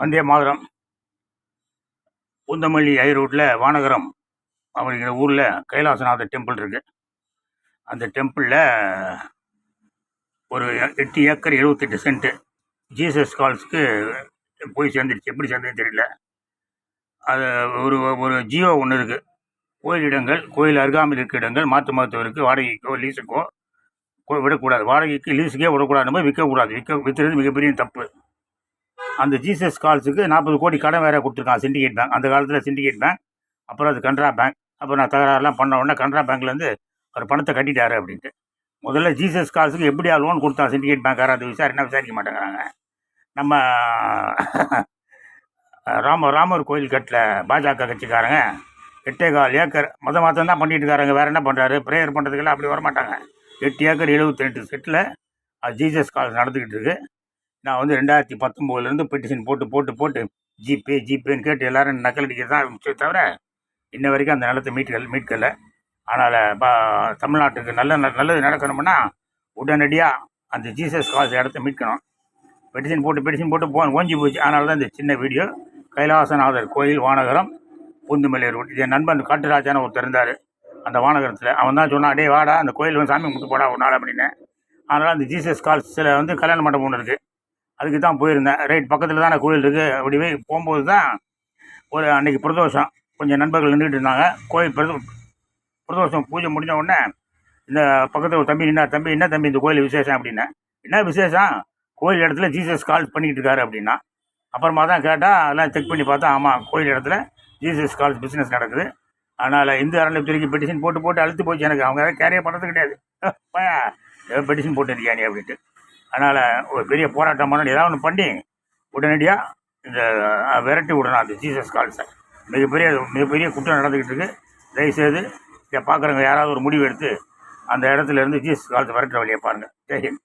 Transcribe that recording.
வந்தே மாதரம். உந்தமல்லி ஐ ரோட்டில் வானகரம் அப்படிங்கிற ஊரில் கைலாசநாதர் டெம்பிள் இருக்குது அந்த டெம்பிளில் ஒரு எட்டு ஏக்கர் எழுபத்தெட்டு சென்ட்டு ஜீசஸ் கால்ஸ்க்கு போய் சேர்ந்துருச்சு. எப்படி சேர்ந்ததுன்னு தெரியல. அது ஒரு ஒரு ஜியோ ஒன்று இருக்குது கோயில் இடங்கள் கோயில் அருகாமையில் இருக்க இடங்கள் மாற்று மருத்துவருக்கு வாடகைக்கோ லீஸுக்கோ விடக்கூடாது. வாடகைக்கு லீஸுக்கே விடக்கூடாது போய் விற்கக்கூடாது. விற்க விற்றுறது மிகப்பெரிய தப்பு. அந்த ஜீசஸ் கால்ஸுக்கு நாற்பது கோடி கடன் வேறு கொடுத்துருக்கான் சிண்டிகேட் பேங்க் அந்த காலத்தில் சிண்டிகேட் பேங்க் அப்புறம் அது கனரா பேங்க் அப்புறம் நான் தகராறுலாம் பண்ண உடனே கனரா பேங்க்லேருந்து அவர் பணத்தை கட்டிட்டாரு அப்படின்ட்டு. முதல்ல ஜீசஸ் கால்ஸுக்கு எப்படியா லோன் கொடுத்தான் சிண்டிகேட் பேங்க்காரர் அது என்ன விசாரிக்க மாட்டேங்கிறாங்க. நம்ம ராம ராமர் கோயில் கட்டில் பாஜக கட்சிக்காரங்க எட்டே கால் ஏக்கர் மொதல் மாதம் தான் பண்ணிட்டு இருக்காருங்க வேறு என்ன பண்ணுறாரு ப்ரேயர் பண்ணுறதுக்கெல்லாம் அப்படி வர மாட்டாங்க எட்டு ஏக்கர் எழுபத்தி ரெண்டு செட்டில் அது ஜீசஸ் கால்ஸ் நடந்துக்கிட்டு இருக்குது நான் வந்து ரெண்டாயிரத்தி பத்தொம்போதுலேருந்து பெட்டிஷன் போட்டு போட்டு போட்டு ஜிபே ஜிபேன்னு கேட்டு எல்லாரும் நக்கல் அடிக்கிறது தான் இருந்துச்சே தவிர இன்ன வரைக்கும் அந்த நிலத்தை மீட்கல மீட்கல. அதனால் இப்போ தமிழ்நாட்டுக்கு நல்ல ந- நல்லது நடக்கணும்னா உடனடியாக அந்த ஜீசஸ் கால்ஸ் இடத்த மீட்கணும். பெட்டிஷன் போட்டு பெட்டிஷன் போட்டு போ ஓஞ்சி போச்சு. அதனால தான் இந்த சின்ன வீடியோ. கைலாசநாதர் கோயில் வானகரம் பூந்துமலை ரோட் என் நண்பன் காட்டுராஜான ஒருத்தர் இருந்தார். அந்த வானகரத்தில். அவன் தான் சொன்னான் டே வாடா அந்த கோயில் வந்து சாமி கும்பிட்டு போடா ஒரு நாள் அப்படின்னு அதனால் அந்த ஜீசஸ் கால்ஸில் வந்து கல்யாண மண்டபம் ஒன்று இருக்குது அதுக்கு தான் போயிருந்தேன். ரைட் பக்கத்தில் தான் கோயில் இருக்குது அப்படியே போகும்போது தான் ஒரு அன்னைக்கு பிரதோஷம். கொஞ்சம் நண்பர்கள் நின்றுட்டு இருந்தாங்க. கோயில் பிரதோ பிரதோஷம் பூஜை முடிஞ்ச உடனே இந்த பக்கத்தில் ஒரு தம்பி நின்னா தம்பி என்ன தம்பி இந்த கோயில் விசேஷம்? அப்படின்னா என்ன விசேஷம்? கோயில் இடத்துல ஜீசஸ் கால் பண்ணிக்கிட்டு இருக்காரு அப்படின்னா. அப்புறமா தான் கேட்டால் அதெல்லாம் செக் பண்ணி பார்த்தா ஆமாம் கோயில் இடத்துல ஜீசஸ் கால்ஸ் பிஸ்னஸ் நடக்குது. அதனால் இந்து அறநிலைத்துறைக்கு பெட்டிஷன் போட்டு போட்டு அழுத்து போச்சு எனக்கு. அவங்க கேரியே பண்ணுறது கிடையாது. பெட்டிஷன் போட்டுருக்கியா நீ? அப்படின்ட்டு. அதனால் ஒரு பெரிய போராட்டம் பண்ணி ஏதாவது ஒன்று பண்ணி உடனடியாக இந்த விரட்டி விடணும் அந்த ஜீசஸ் கால்ஸை மிகப்பெரிய மிகப்பெரிய குற்றம் நடந்துக்கிட்டு இருக்கு. தயவுசெய்து இதை பார்க்குறவங்க யாராவது ஒரு முடிவு எடுத்து அந்த இடத்துல இருந்து ஜீசஸ் கால்ஸை விரட்டுற வழியை பாருங்கள் ஜெய்ஹிந்த்